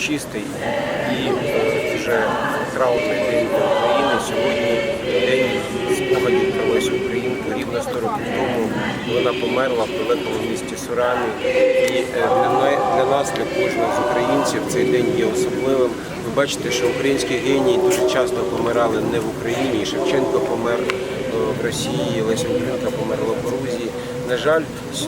урочистий і е, вже траурний день для України. Сьогодні день спогадів про Лесю Українку. Рівно 100 років тому вона померла в далекому місті Сурамі. І е, для, нас, для кожного з українців, цей день є особливим. Ви бачите, що українські генії дуже часто помирали не в Україні. Шевченко помер е, в Росії, Леся Українка померла в Грузії. На жаль,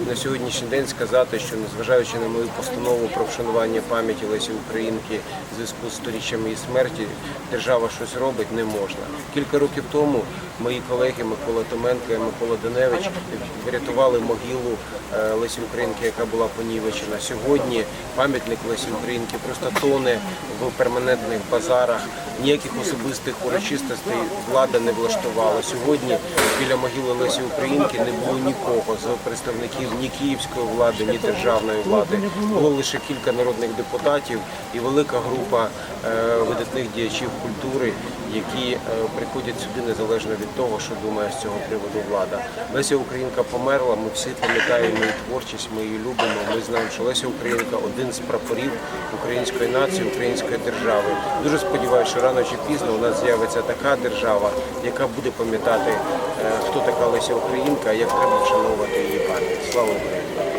на сьогоднішній день сказати, що незважаючи на мою постанову про вшанування пам'яті Лесі Українки в зв'язку з сторіччями її смерті, держава щось робить не можна. Кілька років тому мої колеги Микола Томенко і Микола Даневич врятували могилу е, Лесі Українки, яка була понівечена. Сьогодні пам'ятник Лесі Українки просто тоне в перманентних базарах. Ніяких особистих урочистостей влада не влаштувала. Сьогодні біля могили Лесі Українки не було нікого з представників ні київської влади, ні державної влади. Було лише кілька народних депутатів і велика група е, видатних діячів культури, які е, приходять сюди незалежно від того, що думає з цього приводу влада. Леся Українка померла. Ми всі пам'ятаємо її творчість, ми її любимо. Ми знаємо, що Леся Українка один з прапорів української нації, української держави. Дуже сподіваюся, що рано чи пізно у нас з'явиться така держава, яка буде пам'ятати, е, хто така Леся Українка, як треба вшановувати її пам'ять. Слава Україні!